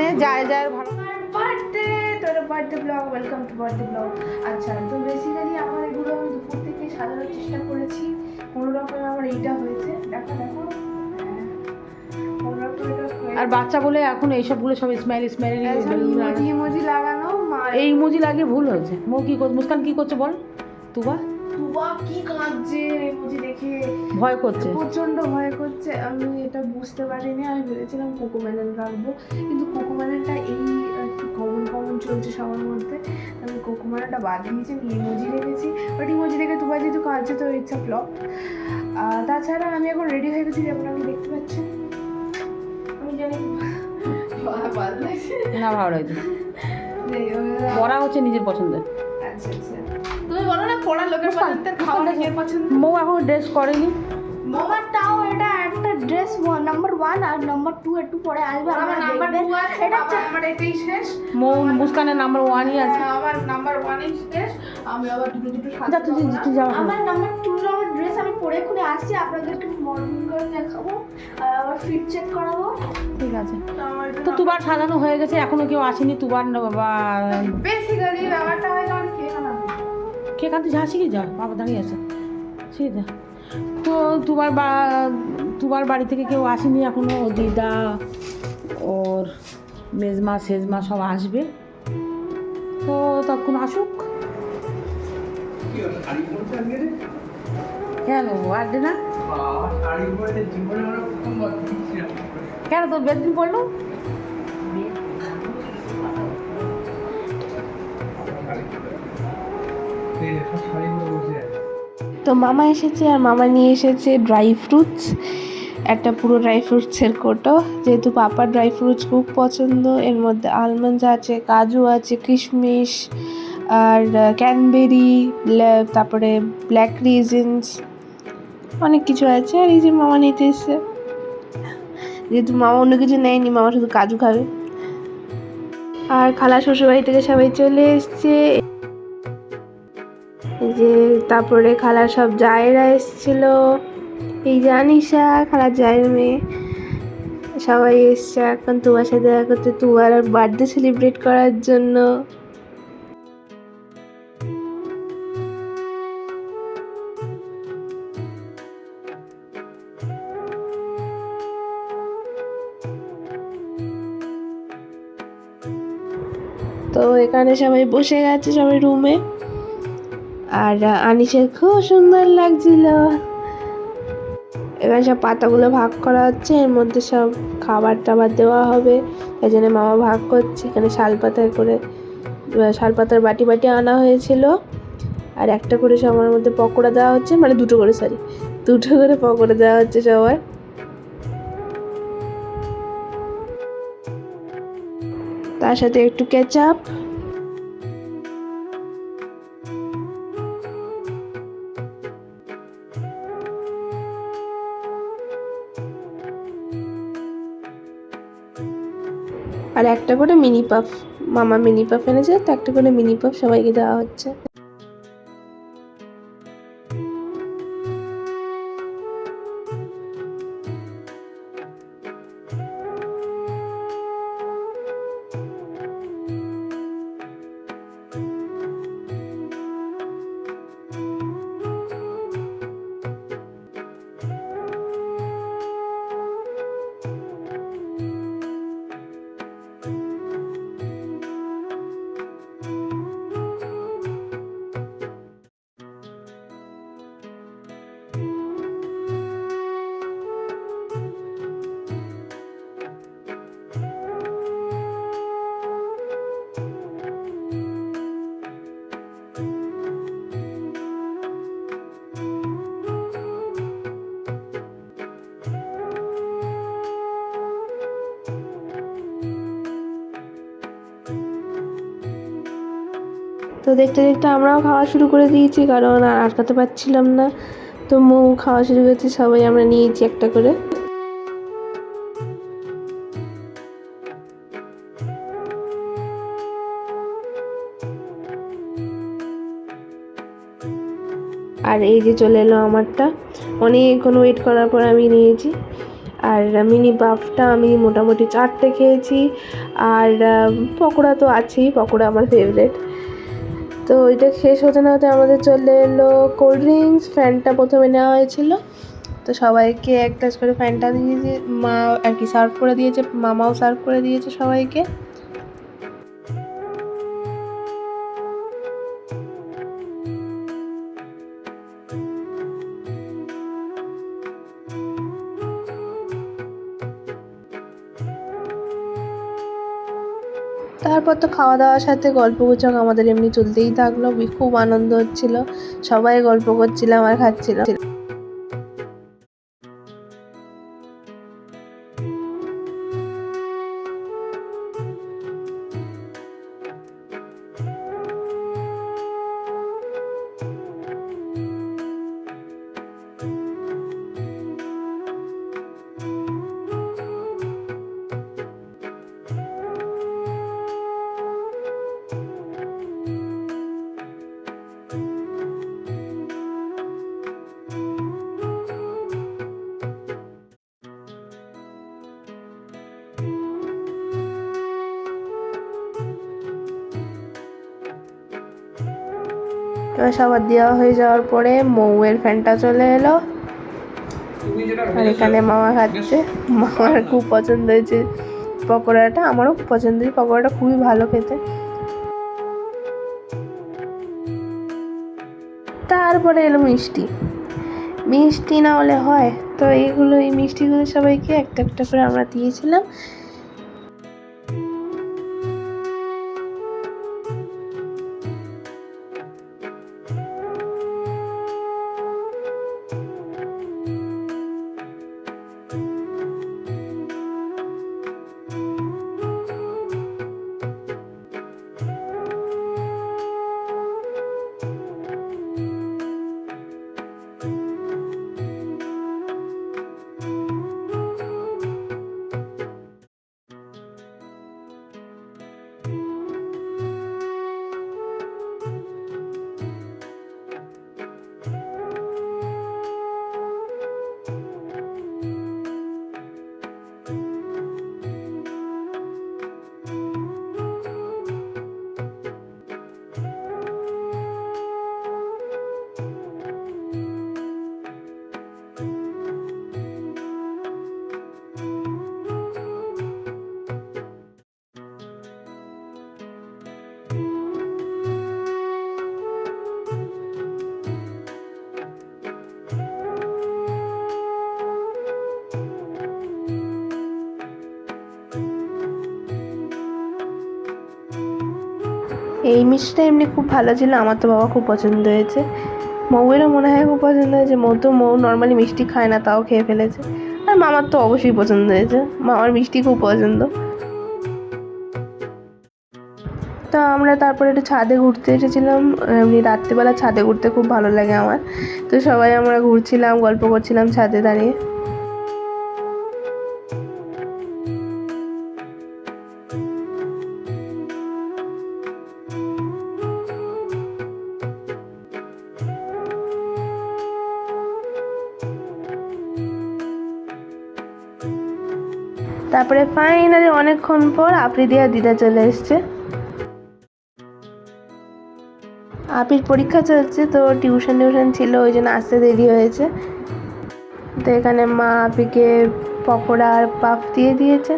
এখানে যায় যায় ভালো। বার্থডে তোর birthday blog welcome to birthday blog আচ্ছা তো বেসিক্যালি আমার এগুলো আমি দুপুর থেকে সাজানোর চেষ্টা করেছি। কোনো রকম আমার এইটা হয়েছে। দেখো দেখো। আর বাচ্চা বলে এখন এইসবগুলো সব স্মাইল স্মাইল ইমোজি লাগানো এই ইমোজি লাগিয়ে ভুল হয়েছে। মো কি মুস্কান কি করছে বল? তুবা? তুবা কি কাঁদছে ইমোজি দেখে। ভয় করছে। প্রচণ্ড ভয় করছে। আমি এটা বুঝতে পারিনি আমি ভেবেছিলাম কোকোমেলন রাখব। কিন্তু কোকোমেলনটা এই একটু কমন কমন চলছে সবার মধ্যে। আমি কোকোমেলনটা বাদ দিয়েছি আমি ইমোজি রেখেছি। বাট ইমোজি দেখে দুবার যেহেতু কাঁদছে তো ইচ্ছা ফ্লপ তাছাড়া আমি এখন রেডি হয়ে গেছি যেমন আপনি দেখতে পাচ্ছেন। আমি জানি না ভালো লাগছে। পড়া হচ্ছে নিজের পছন্দের। তুমি বলো না পড়ার লোকের পছন্দের খাওয়ার কে পছন্দ? মৌ এখন ড্রেস করেনি। মামার তাও এটা একটা ড্রেস নাম্বার ওয়ান আর নাম্বার টু একটু পরে আসবে আমার নাম্বার টু আছে এটা আমার এটাই শেষ। মৌ মুস্কানের নাম্বার ওয়ানই আছে। আমার নাম্বার ওয়ানই শেষ। আমি আবার দুটো দুটো যা সাজাতে তুই তুই যাওয়া। আমার নাম্বার টু আমার ড্রেস আমি পরে এক্ষুনি আসছি আপনাদেরকে মর্নিং করে দেখাবো আর আবার ফিট চেক করাবো। ঠিক আছে। তো তুবার সাজানো হয়ে গেছে এখনও কেউ আসেনি তুবার বেসিক্যালি ব্যাপারটা হয় আমার কে কে কান্তি যা শিখে যা বাবা দাঁড়িয়ে আছে। শিখে যা। তো তুবার বা তুবার বাড়ি থেকে কেউ আসেনি এখনও ও দিদা ওর মেজমা সেজমা সব আসবে। তো তখন আসুক। কেন বার্থডে না? কেন তোর বেদদিন পড়ল? তো মামা এসেছে আর মামা নিয়ে এসেছে ড্রাই ফ্রুটস একটা পুরো ড্রাই ফ্রুটসের কোটো। যেহেতু পাপার ড্রাই ফ্রুটস খুব পছন্দ, এর মধ্যে আলমন্ডস আছে, কাজু আছে, কিশমিশ, আর ক্যানবেরি তারপরে ব্ল্যাক রিজেন্স অনেক কিছু আছে। আর এই যে মামা নিতে এসছে। যেহেতু মামা অন্য কিছু নেয়নি, মামা শুধু কাজু খাবে। আর খালা শ্বশুরবাড়ি থেকে সবাই চলে এসছে। যে তারপরে খালার সব জায়েরা এসেছিল। এই আনিশা খালার জায়ের মেয়ে, সবাই এসছে এখন তোমার সাথে দেখা করতে তোমার বার্থডে সেলিব্রেট করার জন্য। তো এখানে সবাই বসে গেছে, সবাই রুমে আর আনিসের খুব সুন্দর লাগছিল। এখানে সব পাতাগুলো ভাগ করা হচ্ছে, এর মধ্যে সব খাবার টাবার দেওয়া হবে। এই জন্য মামা ভাগ করছে। এখানে শাল পাতায় করে শাল পাতার বাটি বাটি আনা হয়েছিল। আর একটা করে সবার মধ্যে পকোড়া দেওয়া হচ্ছে মানে দুটো করে সরি দুটো করে পকোড়া দেওয়া হচ্ছে সবার। তার সাথে একটু কেচাপ আর একটা করে মিনি পাফ, মামা মিনি পাফ এনেছে, তো একটা করে মিনি পাফ সবাইকে দেওয়া হচ্ছে। তো দেখতে দেখতে আমরাও খাওয়া শুরু করে দিয়েছি, কারণ আর আটকাতে পারছিলাম না। তো মৌ খাওয়া শুরু করেছি, সবাই আমরা নিয়েছি একটা করে। আর এই যে চলে এলো আমারটা। অনেকক্ষণ ওয়েট করার পর আমি নিয়েছি। আর মিনি বাফটা আমি মোটামুটি চারটে খেয়েছি। আর পকোড়া তো আছেই, পকোড়া আমার ফেভারেট তো ওইটা শেষ হতে না হতে আমাদের চলে এলো কোল্ড ড্রিঙ্কস ফ্যানটা প্রথমে নেওয়া হয়েছিল। তো সবাইকে এক গ্লাস করে ফ্যানটা দিয়েছে মা আর কি সার্ভ করে দিয়েছে, মামাও সার্ভ করে দিয়েছে সবাইকে। তারপর তো খাওয়া দাওয়ার সাথে গল্প গুচক আমাদের এমনি চলতেই থাকল। খুব আনন্দ হচ্ছিল। সবাই গল্প করছিলাম আর খাচ্ছিলাম সবার দেওয়া হয়ে যাওয়ার পরে মৌয়ের ফ্যানটা চলে এলো। আর এখানে মামা খাচ্ছে। মামার খুব পছন্দ হয়েছে পকোড়াটা। আমারও পছন্দ হয়েছে। পকোড়াটা খুবই ভালো খেতে। তারপরে এলো মিষ্টি। মিষ্টি না হলে হয়। তো এইগুলো, এই মিষ্টিগুলো সবাইকে একটা একটা করে আমরা দিয়েছিলাম। এই মিষ্টিটা এমনি খুব ভালো ছিল, আমার তো বাবা খুব পছন্দ হয়েছে। মৌয়েরও মনে হয় খুব পছন্দ হয়েছে, মৌ তো মৌ নর্মালি মিষ্টি খায় না, তাও খেয়ে ফেলেছে। আর মামার তো অবশ্যই পছন্দ হয়েছে, মামার মিষ্টি খুব পছন্দ। তো আমরা তারপরে একটু ছাদে ঘুরতে এসেছিলাম, এমনি রাত্রিবেলা ছাদে ঘুরতে খুব ভালো লাগে আমার। তো সবাই আমরা ঘুরছিলাম, গল্প করছিলাম ছাদে দাঁড়িয়ে। তারপরে ফাইনালি অনেকক্ষণ পর আফ্রিদি আর দিদা চলে এসছে। আপির পরীক্ষা চলছে, তো টিউশন টিউশন ছিল, ওই জন্য আসতে দেরি হয়েছে। তো এখানে মা আপিকে পকোড়া আর পাফ দিয়ে দিয়েছে।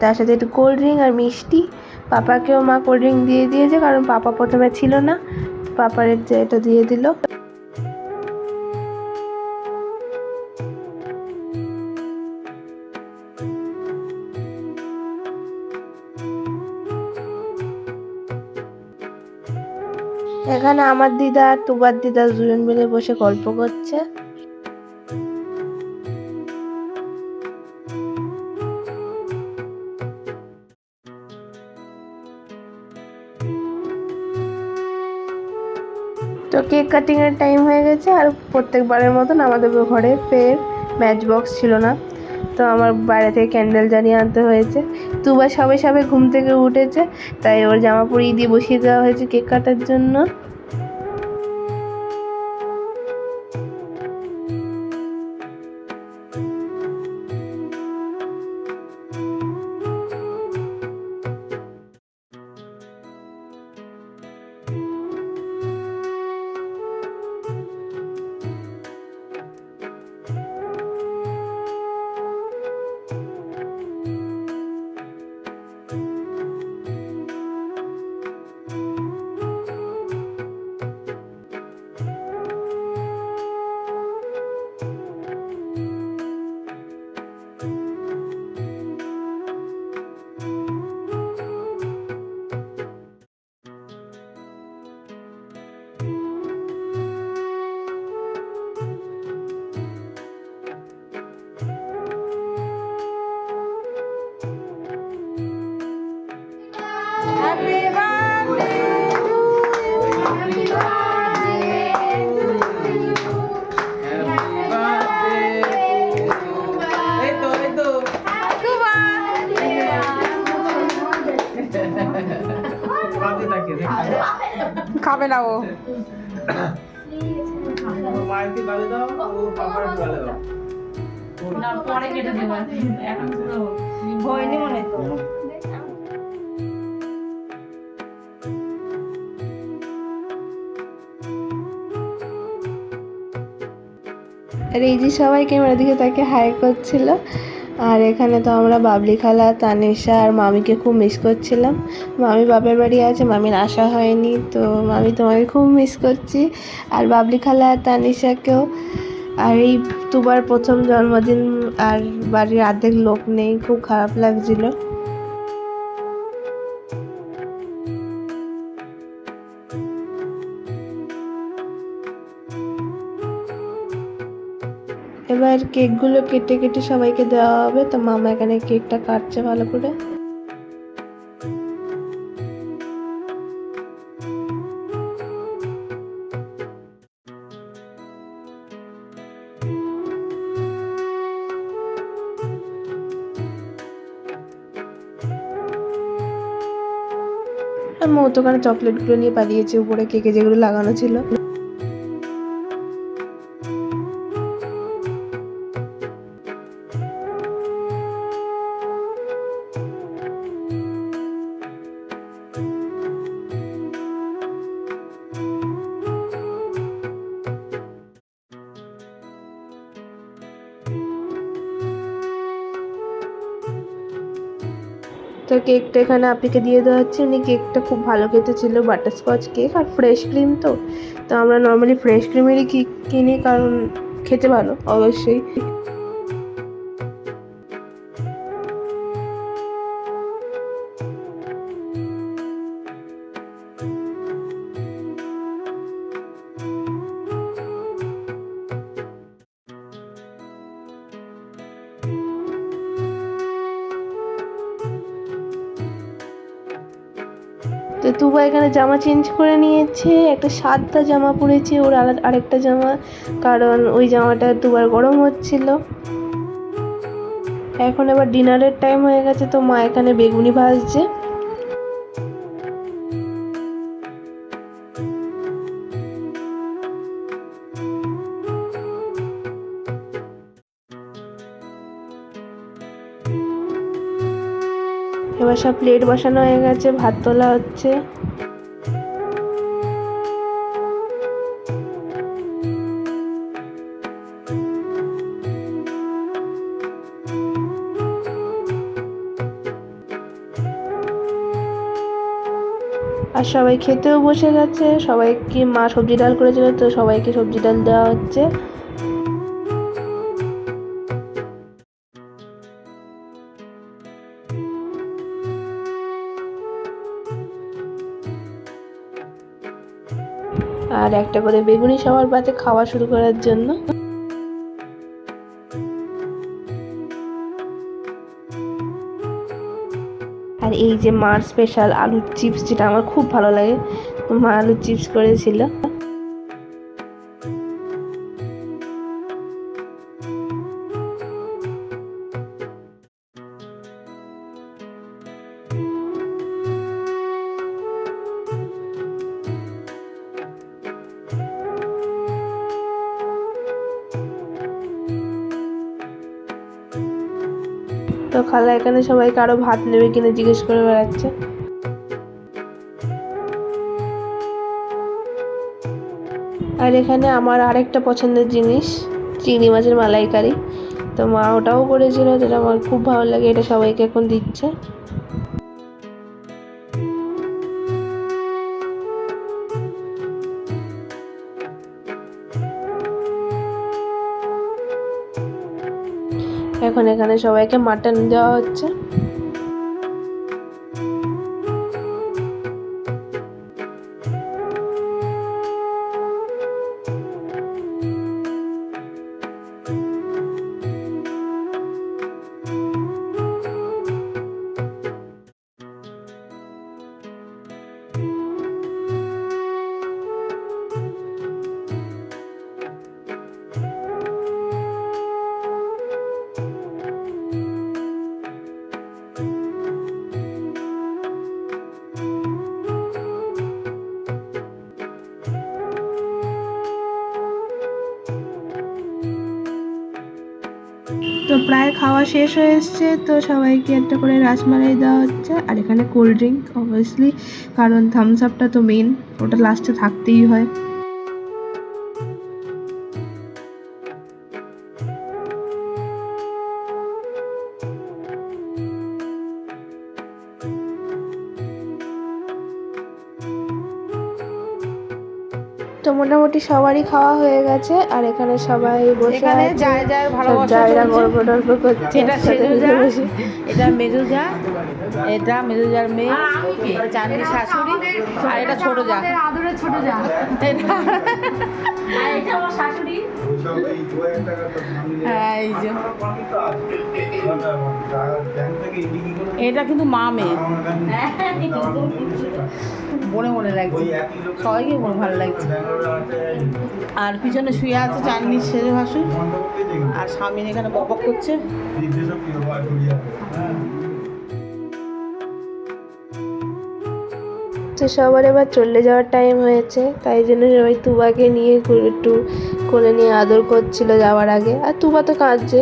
তার সাথে একটু কোল্ড ড্রিঙ্ক আর মিষ্টি। পাপাকেও মা কোল্ড ড্রিঙ্ক দিয়ে দিয়েছে, কারণ পাপা প্রথমে ছিল না। পাপার এটা দিয়ে দিল। এখানে আমার দিদা আর তুবার দিদা দুজন মিলে বসে গল্প করছে। কেক কাটিংয়ের টাইম হয়ে গেছে আর প্রত্যেকবারের মতন আমাদের ঘরে ফের ম্যাচ বক্স ছিল না। তো আমার বাইরে থেকে ক্যান্ডেল জ্বালিয়ে আনতে হয়েছে। তুবা সবে সবে ঘুম থেকে উঠেছে, তাই ওর জামা পরিয়ে দিয়ে বসিয়ে দেওয়া হয়েছে কেক কাটার জন্য। মায়েরকে গালে দাও ও বাবার গালে দাও। না পরে কেটে দেবো এখন পুরো ভয় নেই মনে তো। আর এই যে সবাই ক্যামেরার দিকে তাকে হাই করছিল। আর এখানে তো আমরা বাবলি খালা, তানিশা আর মামিকে খুব মিস করছিলাম। মামি বাপের বাড়ি আছে, মামির আসা হয়নি, তো মামি তোমাকে খুব মিস করছি। আর বাবলি খালা আর তানিশাকেও। আর এই তোমার প্রথম জন্মদিন আর বাড়ির অর্ধেক লোক নেই, খুব খারাপ লাগছিল। এবার কেকগুলো কেটে কেটে সবাইকে দেওয়া হবে। তো মামা এখানে কেকটা কাটছে ভালো করে। আর মৌ তো ওখানে চকলেটগুলো নিয়ে পালিয়েছে উপরে কেকে যেগুলো লাগানো ছিল। তো কেকটা এখানে আপিকে দিয়ে দেওয়া হচ্ছে। উনি কেকটা খুব ভালো খেতে ছিল বাটারস্কচ কেক আর ফ্রেশ ক্রিম তো। তো আমরা নর্মালি ফ্রেশ ক্রিমেরই কেক কিনি কারণ খেতে ভালো, অবশ্যই। তো তুবা এখানে জামা চেঞ্জ করে নিয়েছে, একটা সাতটা জামা পরেছে, ওর আলাদা আরেকটা জামা, কারণ ওই জামাটা দুবার গরম হচ্ছিল। এখন আবার ডিনারের টাইম হয়ে গেছে, তো মা এখানে বেগুনি ভাজছে। সব প্লেট বসানো হয়ে গেছে, ভাত তোলা হচ্ছে। আর সবাই খেতেও বসে গেছে সবাইকে মা সবজি ডাল করেছিল তো সবাইকে সবজি ডাল দেওয়া হচ্ছে। একটা করে বেগুনি সবার পাতে খাওয়া শুরু করার জন্য। আর এই যে মার স্পেশাল আলুর চিপস যেটা আমার খুব ভালো লাগে মা আলুর চিপস করেছিল। এখানে সবাই কারও ভাত নেবে কিনা জিজ্ঞেস করে বেড়াচ্ছে। আর এখানে আমার আরেকটা পছন্দের জিনিস, চিংড়ি মাছের মালাইকারি। তো মা ওটাও করেছিল, যেটা আমার খুব ভালো লাগে, এটা সবাইকে এখন দিচ্ছে। এখন সবাইকে মাটন দেওয়া হচ্ছে। শেষ হয়ে এসছে, তো সবাইকে একটা করে রাসমালাই দেওয়া হচ্ছে। আর এখানে কোল্ড ড্রিঙ্ক অবভিয়াসলি কারণ থামস আপটা তো মেন ওটা লাস্টে থাকতেই হয়। তো মোটামুটি সবারই খাওয়া হয়ে গেছে আর এখানে সবাই বসে এখানে আছে। যায় যায় সব ভালোবাসা জায়রা গল্প টল্প করছে এটা। এটা মেজো যা এটা মেজো যার মেয়ে চাঁদনি শাশুড়ি আর এটা ছোট যা। আদরের ছোট যা। এটা এটা আমার শাশুড়ি। হ্যাঁ, এটা কিন্তু মা মেয়ে। মনে মনে লাগছে। সবাইকে মনে ভালো লাগছে। আর পিছনে শুয়ে আছে চাঁদনির সেজে ভাসু আর স্বামী এখানে বকবক করছে। তো সবার এবার চলে যাওয়ার টাইম হয়েছে। তাই জন্য সবাই তুবাকে নিয়ে একটু কোলে নিয়ে আদর করছিল যাওয়ার আগে। আর তুবা তো কাঁদছে।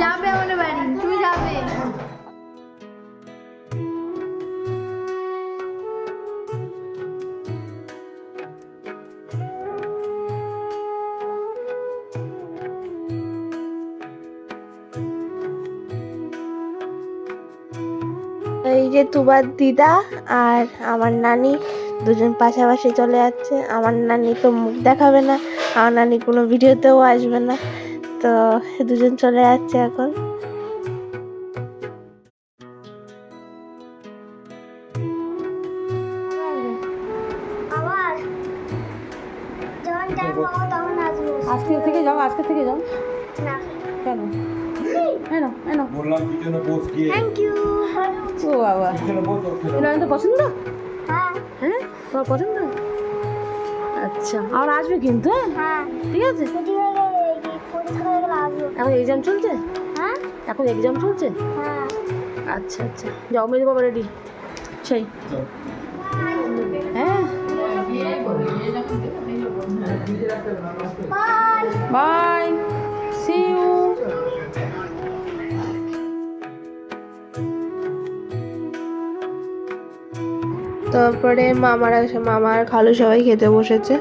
যাবে আমাদের বাড়ি তুমি যাবে। এই যে তুবার দিদা আর আমার নানি দুজন পাশাপাশি চলে যাচ্ছে। আমার নানি তো মুখ দেখাবে না আমার নানি কোনো ভিডিওতেও আসবে না। তো দুজন চলে যাচ্ছে এখন। আজকে থেকে যাও আজকে থেকে যাও। না। কেন? এনো এনো বললাম পিছনে পোস্ট গিয়ে। থ্যাংক ইউ ও বাবা। পোস্ট তো পছন্দ? হ্যাঁ। হ্যাঁ? তোমার পছন্দ? আচ্ছা। আর আসবে কিন্তু হ্যাঁ? হ্যাঁ। ঠিক আছে। এখন এক্সাম চলছে? হ্যাঁ। এখন এক্সাম চলছে? হ্যাঁ। আচ্ছা আচ্ছা। যাও মেজো বাবা রেডি সেই। হ্যাঁ। বাই সি ইউ তারপরে মামারা মামার খালু সবাই খেতে বসেছে।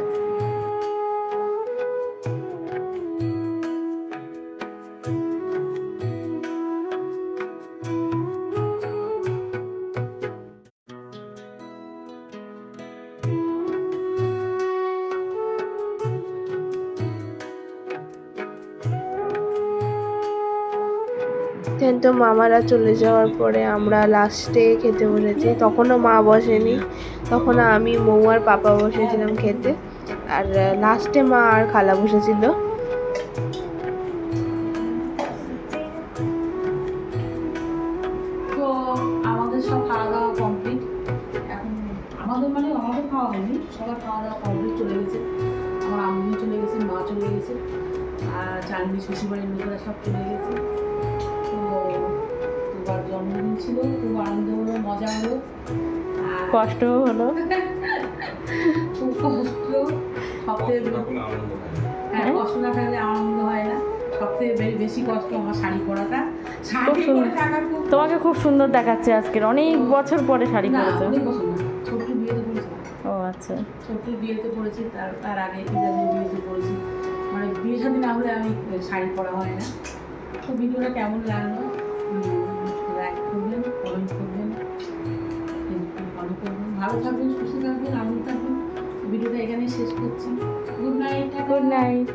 কিন্তু মামারা চলে যাওয়ার পরে আমরা লাস্টে খেতে বসেছি। তখনও মা বসেনি। তখন আমি, মৌ আর পাপা বসেছিলাম খেতে। আর লাস্টে মা আর খালা বসেছিল। আমাদের মানে চলে গেছে। আমার আম্মু চলে গেছে, মা চলে গেছে। আর চাঁদনি শ্বশুরবাড়ির লোকেরা সব চলে গেছে। কষ্টও হলো। কষ্ট সবথেকে হ্যাঁ কষ্ট না থাকলে আনন্দ হয় না। বেশি কষ্ট আমার শাড়ি পরাটা। তোমাকে খুব সুন্দর দেখাচ্ছে আজকের। অনেক বছর পরে শাড়ি পরেছো। ছোট্ট বিয়েতে পড়েছি ও আচ্ছা। ছোট্ট বিয়েতে পড়েছি তার তার আগে বিয়েতে পড়েছি মানে বিয়ে শাদী না হলে আমি শাড়ি পরা হয় না। তো ভিডিওটা কেমন লাগল? ভালো থাকবেন সুস্থ থাকবেন। আনন্দ থাকবেন ভিডিওটা এখানে শেষ করছি। Good night good night